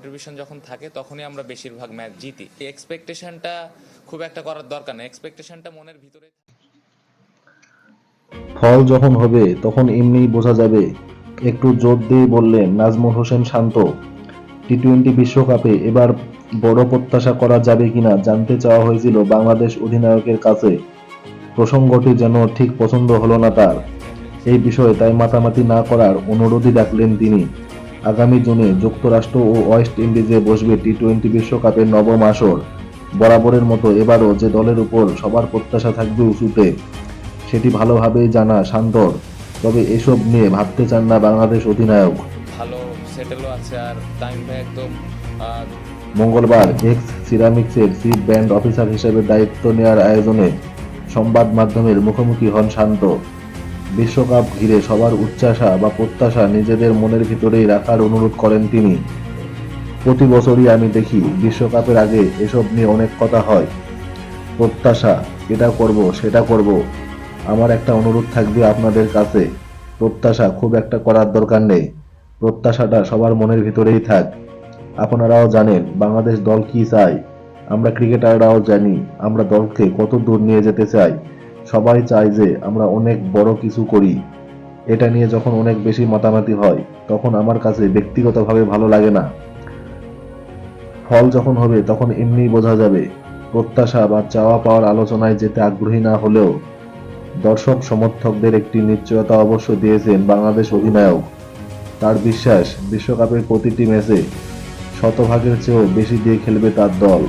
Contribution যখন থাকে, তখনই আমরা বেশিরভাগ ম্যাচ জিতি। এক্সপেকটেশনটা খুব একটা করার দরকার নেই। এক্সপেকটেশনটা মনের ভিতরে ফল যখন হবে, তখন এমনিই বোঝা যাবে, একটু জোর দিয়ে বললেন নাজমুল হোসেন শান্ত। টি টোয়েন্টি বিশ্বকাপে এবার বড় প্রত্যাশা করা যাবে কিনা জানতে চাওয়া হয়েছিল বাংলাদেশ অধিনায়কের কাছে। প্রসঙ্গটি যেন ঠিক পছন্দ হলো না তার। এই বিষয়ে তাই মাতামাতি না করার অনুরোধই ডাকলেন তিনি। আগামী জুনে যুক্তরাষ্ট্র ও ওয়েস্ট ইন্ডিজে বসবে টি টোয়েন্টি বিশ্বকাপের নবম আসর। বরাবরের মতো এবারও যে দলের উপর সবার প্রত্যাশা থাকবে উঁচুতে সেটি ভালোভাবেই জানা শান্তর তবে এসব নিয়ে ভাবতে চান না বাংলাদেশ অধিনায়ক। ভালো সেটেলও আছে আর ভাই একদম মঙ্গলবার এক্স সিরামিক্সের চিফ ব্যান্ড অফিসার হিসেবে দায়িত্ব নেওয়ার আয়োজনে সংবাদ মাধ্যমের মুখোমুখি হন শান্ত বিশ্বকাপ ঘিরে সবার উচ্চাসা বা প্রত্যাশা নিজেদের মনের ভিতরেই রাখার অনুরোধ করেন তিনি। প্রতি বছরই আমি দেখি বিশ্বকাপের আগে এসব নিয়ে অনেক কথা হয়। প্রত্যাশা, এটা করব, সেটা করব, আমার একটা অনুরোধ থাকবে আপনাদের কাছে। প্রত্যাশা খুব একটা করার দরকার নেই। প্রত্যাশাটা সবার মনের ভিতরেই থাক। আপনারাও জানেন বাংলাদেশ দল কি চায়। আমরা ক্রিকেটাররাও জানি আমরা দলকে কত দূর নিয়ে যেতে চাই। সবাই চায় যে আমরা অনেক বড় কিছু করি। এটা নিয়ে যখন অনেক বেশি মাতামাতি হয়, তখন আমার কাছে ব্যক্তিগতভাবে ভালো লাগে না। ফল যখন হবে, তখন এমনি বোঝা যাবে, প্রত্যাশা বা চাওয়া পাওয়ার আলোচনায় যেতে আগ্রহী না হলেও দর্শক সমর্থকদের একটি নিশ্চয়তা অবশ্য দিয়েছেন বাংলাদেশ অধিনায়ক। তার বিশ্বাস, বিশ্বকাপের প্রতিটি ম্যাচে শতভাগের চেয়েও বেশি দিয়ে খেলবে তার দল।